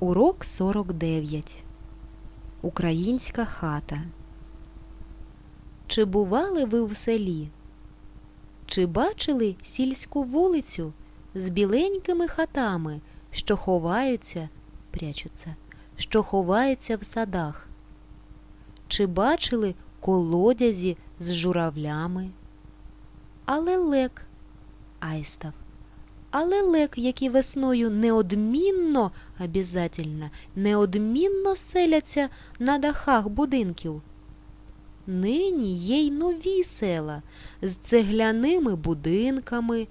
Урок 49. Українська хата. Чи бували ви в селі? Чи бачили сільську вулицю з біленькими хатами, що ховаються, прячуться, що ховаються в садах? Чи бачили колодязі з журавлями? Але лек, айстав, але лек, які весною неодмінно, обязательно, неодмінно селяться на дахах будинків. Нині є й нові села з цегляними будинками,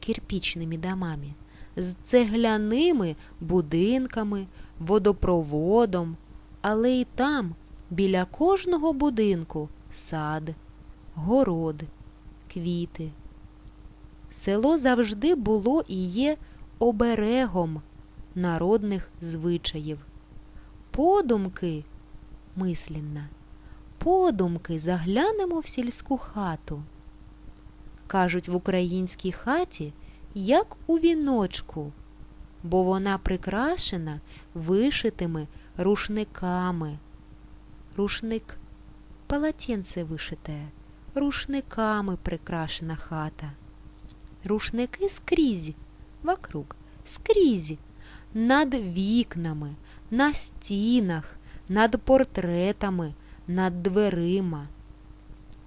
кирпічними домами, з цегляними будинками, водопроводом, але й там, біля кожного будинку, сад, город, квіти. Село завжди було і є оберегом народних звичаїв. Подумки, мислінна, подумки заглянемо в сільську хату. Кажуть, в українській хаті, як у віночку, бо вона прикрашена вишитими рушниками. Рушник полотенце вишите, рушниками прикрашена хата. Рушники скрізь, вокруг, скрізь, над вікнами, на стінах, над портретами, над дверима.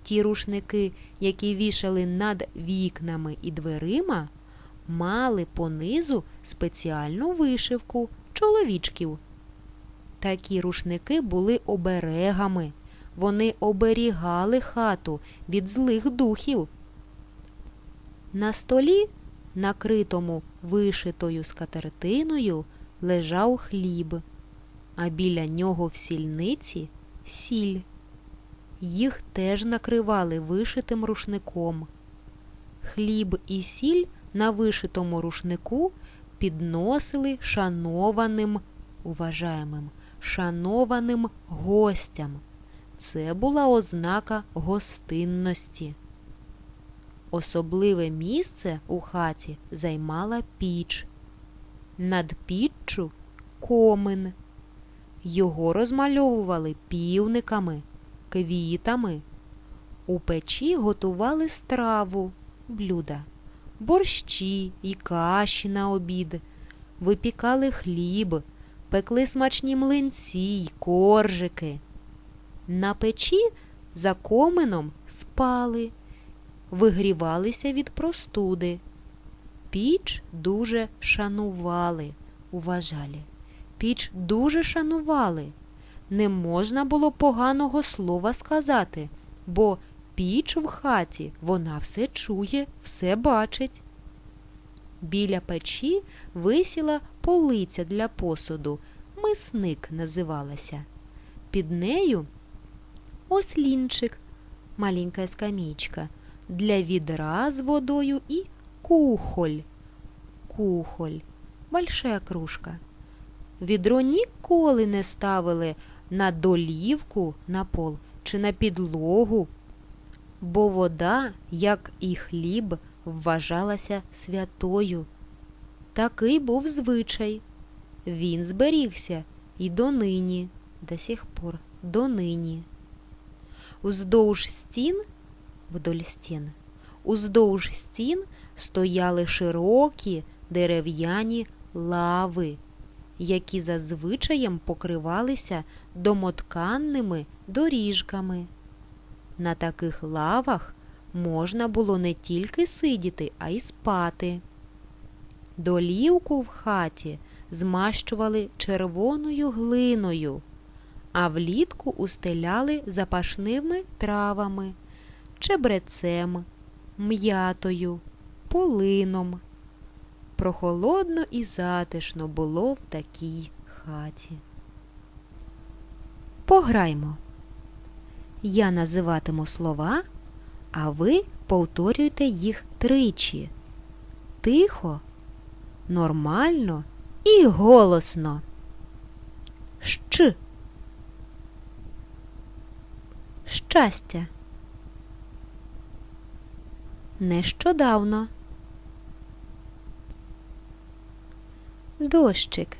Ті рушники, які вішали над вікнами і дверима, мали понизу спеціальну вишивку чоловічків. Такі рушники були оберегами. Вони оберігали хату від злих духів. На столі, накритому вишитою скатертиною, лежав хліб, а біля нього в сільниці сіль. Їх теж накривали вишитим рушником. Хліб і сіль на вишитому рушнику підносили шанованим, уважаємим, шанованим гостям. Це була ознака гостинності. Особливе місце у хаті займала піч. Над піччю комин. Його розмальовували півниками, квітами. У печі готували страву, блюда, борщі і каші на обід, випікали хліб, пекли смачні млинці й коржики. На печі за комином спали вигрівалися від простуди. Піч дуже шанували, уважали. Піч дуже шанували. Не можна було поганого слова сказати, бо піч в хаті вона все чує, все бачить. Біля печі висіла полиця для посуду, мисник називалася. Під нею ослінчик, маленька скамічка для відра з водою і кухоль. Кухоль, большая кружка. Відро ніколи не ставили на долівку на пол чи на підлогу, бо вода, як і хліб, вважалася святою. Такий був звичай. Він зберігся і донині, до сих пор, донині. Уздовж стін вдоль стін. Уздовж стін стояли широкі дерев'яні лави, які зазвичаєм покривалися домотканними доріжками. На таких лавах можна було не тільки сидіти, а й спати. Долівку в хаті змащували червоною глиною, а влітку устеляли запашними травами чебрецем, м'ятою, полином. Прохолодно і затишно було в такій хаті. Пограймо. Я називатиму слова, а ви повторюйте їх тричі. Тихо, нормально і голосно. Щ. Щастя. Нещодавно. Дощик.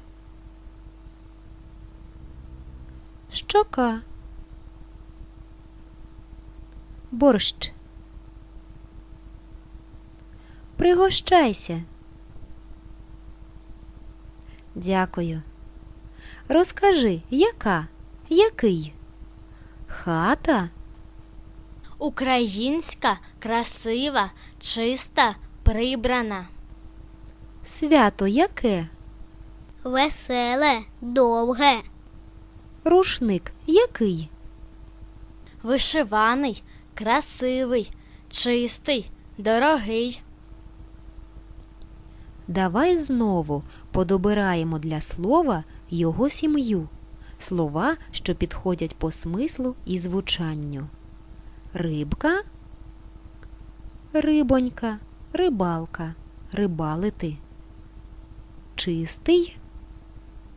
щока. Борщ. Пригощайся. Дякую. Розкажи, яка? Який? Хата? Українська, красива, чиста, прибрана. Свято яке? Веселе, довге, Рушник який? Вишиваний, красивий, чистий, дорогий. Давай знову подобираємо для слова його сім'ю. Слова, що підходять по смислу і звучанню. Рибка, рибонька, рибалка, рибалити. Чистий,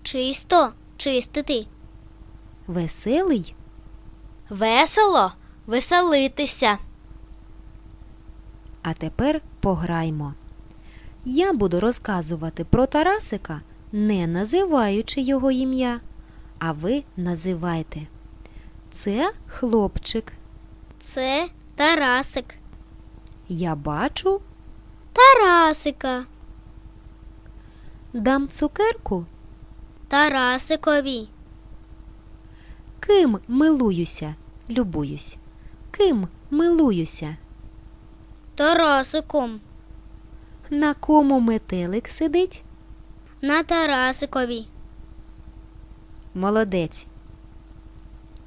чисто, чистити, веселий, Весело веселитися. А тепер пограймо. Я буду розказувати про Тарасика, не називаючи його ім'я, а ви називайте. Це хлопчик. Це Тарасик. Я бачу, Тарасика, дам цукерку, Тарасикові, ким милуюся, любуюсь. Ким милуюся, Тарасиком, на кому метелик сидить? на Тарасикові, Молодець.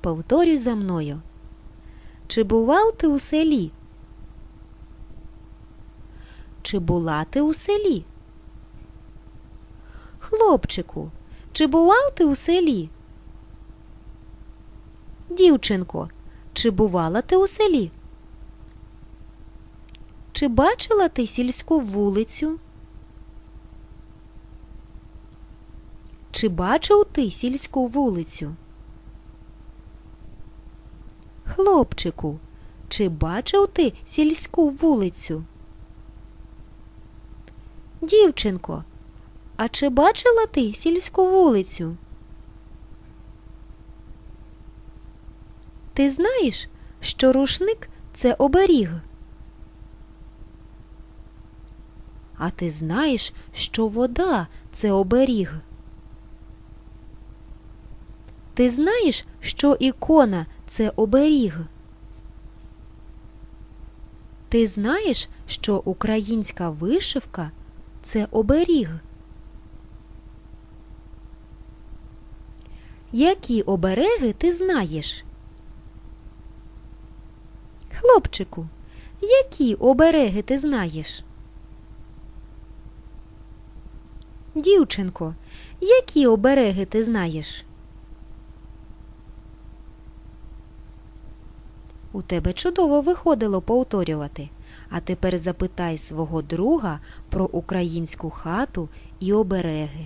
Повторюй за мною. Чи бував ти у селі? Чи була ти у селі? Хлопчику, чи бував ти у селі? Дівчинко, чи бувала ти у селі? Чи бачила ти сільську вулицю? Чи бачив ти сільську вулицю? Хлопчику, чи бачив ти сільську вулицю? Дівчинко, а чи бачила ти сільську вулицю? Ти знаєш, що рушник це оберіг? А ти знаєш, що вода це оберіг? Ти знаєш, що ікона це оберіг? Ти знаєш, що українська вишивка це оберіг? Які обереги ти знаєш? Хлопчику, які обереги ти знаєш? Дівчинко, які обереги ти знаєш? У тебе чудово виходило повторювати. А тепер запитай свого друга про українську хату і обереги.